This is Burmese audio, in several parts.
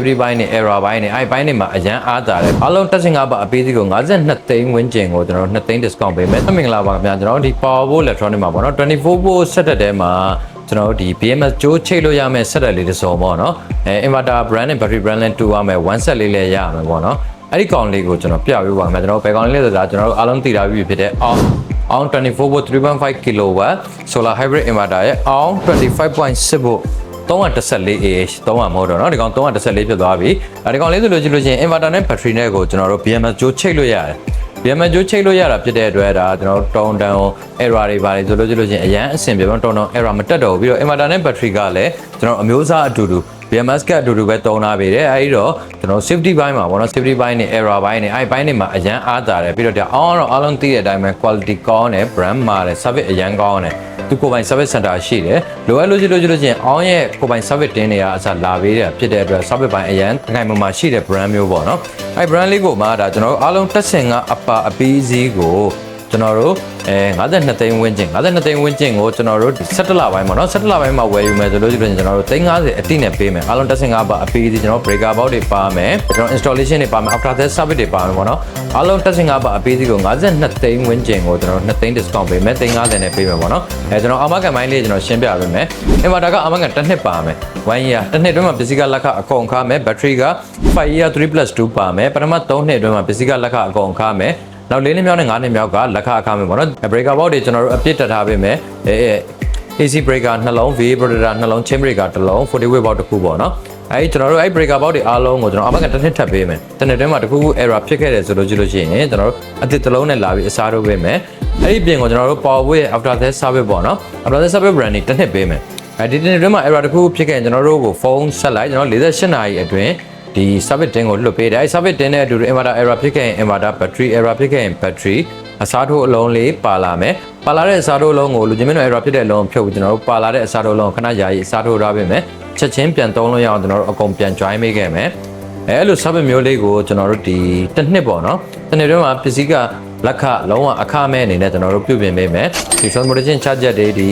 safety ဘိုင်းနဲ့ error ဘိုင်းနဲ့အဲ့ဘိုင်းတွေမှာအရန်အားတာတယ်အားလုံးတက်စင်ကပါအပေးစီကို52သိန်းဝန်းကျင်ကိုကျွန်တော်တို့2သိန်း discount ပေးမယ်မင်္ဂလာပါခင်ဗျာကျွန်တော်တို့ဒီ power bowl electronic မှာပေါ့နော်24 volt set တဲ့မှာကျွန်တော်တို့ဒီ BMS ကြိုးချိတ်လို့ရမယ့် set လေးတစ်စုံပေါ့နော်အဲ inverter brand နဲ့ battery brand နဲ့တူရမယ် one set လေးလည်းရရမယ်ပေါ့နော်အဲ့ဒီကောင်လေးကိုကျွန်တော်ပြပေးပါမယ်ကျွန်တော်ဘယ်ကောင်လေးလဲဆိုတာကျွန်တော်တို့အားလုံးသိထားပြီးဖြစ်တဲ့ on on 24 volt 3.5 kilowatt solar hybrid inverter ရဲ့ on 25.6 volt 314 ah 300 model เนาะဒီကောင်314ဖြစ်သွားပြီအဲဒီကောင်လေးဆိုလို့ကြည့်လို့ရှိရင် inverter နဲ့ battery နဲ့ကိုကျွန်တော်တို့ BMS ကြိုးချိတ်လို့ရတယ် BMS ကြိုးချိတ်လို့ရတာဖြစ်တဲ့အတွက်ဒါကျွန်တော်တို့တုံတန် error တွေပါတယ်ဆိုလို့ကြည့်လို့ရှိရင်အရန်အဆင်ပြေတော့တုံတုံ error မတက်တော့ဘူးပြီးတော့ inverter နဲ့ battery ကလည်းကျွန်တော်အမျိုးအစားအတူတူ BMS ကအတူတူပဲတုံးထားပေးတယ်အဲဒီတော့ကျွန်တော် safety ဘိုင်းမှာပေါ့နော် safety ဘိုင်းနဲ့ error ဘိုင်းနဲ့အဲဒီဘိုင်းတွေမှာအရန်အားတာတယ်ပြီးတော့ဒါအောင်တော့အားလုံးသိတဲ့အတိုင်းပဲ quality ကောင်းတယ် brand မာတယ် service အရန်ကောင်းတယ် သူကိုယ်ပိုင် service center ရှိတယ်လိုအပ်လို့ရှိလို့ရှိလို့ချင်းအောင်ရဲ့ကိုယ်ပိုင် service တင်းတွေကအစားလာပေးတယ်ဖြစ်တဲ့အတွက် service ဘိုင်းအရန်အခိုင်အမာရှိတဲ့ brand မျိုးပေါ့နော်အဲဒီ brand လေးကိုမှဒါကျွန်တော်တို့အားလုံးတက်ဆင်ကအပါအပီးစီးကို ကျွန်တော်တို့အဲ52သိန်းဝန်းကျင်52သိန်းဝန်းကျင်ကိုကျွန်တော်တို့17လပိုင်းပေါ့နော်17လပိုင်းမှာဝယ်ယူမယ်ဆိုလို့ရှိရင်ကျွန်တော်တို့350အတိနဲ့ပေးမယ်အားလုံးတက်ဆင်ကပါအပီးစီကျွန်တော် breaker box တွေပါမယ်ကျွန်တော် installation တွေပါမယ် after that service တွေပါမယ်ပေါ့နော်အားလုံးတက်ဆင်ကပါအပီးစီကို52သိန်းဝန်းကျင်ကိုကျွန်တော်2သိန်း discount ပေးမယ်350နဲ့ပေးမယ်ပေါ့နော်အဲကျွန်တော်အာမခံပိုင်းလေးကျွန်တော်ရှင်းပြပေးမယ် inverter ကအာမခံတစ်နှစ်ပါမယ်1 year တစ်နှစ်အတွင်းမှာပစ္စည်းကလက်ခအကုန်ခါမယ် battery က5 year 3+2 ပါမယ်ပထမ3နှစ်အတွင်းမှာပစ္စည်းကလက်ခအကုန်ခါမယ် နောက်၄နှစ်မြောက်နဲ့၅နှစ်မြောက်ကလက်ခအခါမယ်ပေါ့နော် breaker box တွေကျွန်တော်တို့အပြစ်တက်ထားပေးမယ်အဲအဲ AC breaker နှလုံး VA protector နှလုံး chain breaker တစ်လုံး 40 watt box တစ်ခုပေါ့နော်အဲဒီကျွန်တော်တို့အဲဒီ breaker box တွေအားလုံးကိုကျွန်တော်အမကတစ်နှစ်ထပ်ပေးမယ်တစ်နှစ်တွင်းမှာတစ်ခုခု error ဖြစ်ခဲ့တယ်ဆိုလို့ကြည့်လို့ရှိရင်ကျွန်တော်တို့အသစ်တစ်လုံးနဲ့လာပြီးအစားထိုးပေးမယ်အဲ့ဒီပြင်ကိုကျွန်တော်တို့ power boy ရဲ့ after that service ပေါ့နော် after that service brand တွေတစ်နှစ်ပေးမယ်အဲဒီတစ်နှစ်တွင်းမှာ error တစ်ခုဖြစ်ခဲ့ရင်ကျွန်တော်တို့ကိုဖုန်းဆက်လိုက်ကျွန်တော်48နာရီအတွင်း ဒီ service တင်ကိုလွှတ်ပေးတယ်အဲဒီ service တင်တဲ့အတူတူ inverter error ဖြစ်ခဲ့ရင် inverter battery error ဖြစ်ခဲ့ရင် battery အစားထိုးအလုံးလေးပါလာမယ်ပါလာတဲ့အစားထိုးအလုံးကိုလူချင်းမင်းတို့ error ဖြစ်တဲ့အလုံးကိုဖြုတ်ပြီးကျွန်တော်တို့ပါလာတဲ့အစားထိုးအလုံးကိုခဏယာယီအစားထိုးထားပေးမယ်ချက်ချင်းပြန်သုံးလို့ရအောင်ကျွန်တော်တို့အကုန်ပြန် join ပေးခဲ့မယ်အဲအဲ့လို service မျိုးလေးကိုကျွန်တော်တို့ဒီတစ်နှစ်ပေါ့နော်တစ်နှစ်တွင်းမှာပစ္စည်းကလက်ခလုံးဝအခမဲ့အနေနဲ့ကျွန်တော်တို့ပြုပြင်ပေးမယ်ဒီ phone modulation charger တွေဒီ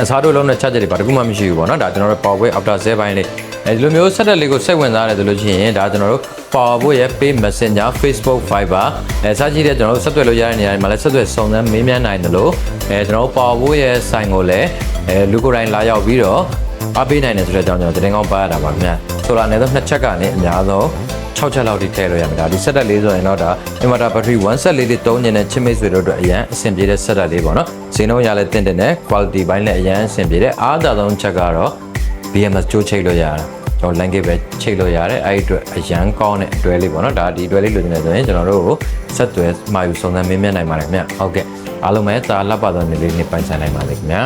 အစားထိုးလုံးနဲ့ charger တွေပါတခုမှမရှိဘူးပေါ့နော်ဒါကျွန်တော်တို့ power way after 0ပိုင်းလေးအဲဒီလိုမျိုးဆက်တက်လေးကိုစိတ်ဝင်စားတယ်ဆိုလို့ရှိရင်ဒါကျွန်တော်တို့ Power ရဲ့ Pay Messenger Facebook Viber အဲစကြည့်တဲ့ကျွန်တော်တို့ဆက်သွယ်လို့ရတဲ့နေရာတွေမှာလည်းဆက်သွယ်စုံစမ်းမေးမြန်းနိုင်တယ်လို့အဲကျွန်တော်တို့ Power ရဲ့ sign ကိုလည်းအဲလူကိုယ်တိုင်လာရောက်ပြီးတော့အားပေးနိုင်တယ်ဆိုတဲ့အကြောင်းကျွန်တော်တင်ကောင်းပါရတာပါခင်ဗျာဆိုတော့အနေနဲ့နှစ်ချက်ကနေအများဆုံး 6ချက်လောက်ထိထည့်လို့ရမှာဒါဒီ setup လေးဆိုရင်တော့ဒါ inverter battery 1 set လေးတွေတုံးနေတဲ့ချစ်မိတ်ဆွေတို့အတွက်အရန်အဆင်ပြေတဲ့ setup လေးပေါ့နော်ဈေးနှုန်းရလဲတင်တင်နဲ့ quality ဘိုင်းလည်းအရန်အဆင်ပြေတဲ့အားသာဆုံးချက်ကတော့ BMS ကြိုးချိတ်လို့ရတာကျွန်တော် language ပဲချိတ်လို့ရတယ်အဲ့ဒီအတွက်အရန်ကောင်းတဲ့အတွဲလေးပေါ့နော်ဒါဒီအတွဲလေးလိုချင်တယ်ဆိုရင်ကျွန်တော်တို့ကိုဆက်သွယ်မှာယူစုံစမ်းမေးမြန်းနိုင်ပါတယ်ခင်ဗျဟုတ်ကဲ့အားလုံးပဲသာလက်ပါသောနေလေးနဲ့ပိုင်ဆိုင်နိုင်ပါလိမ့်ခင်ဗျာ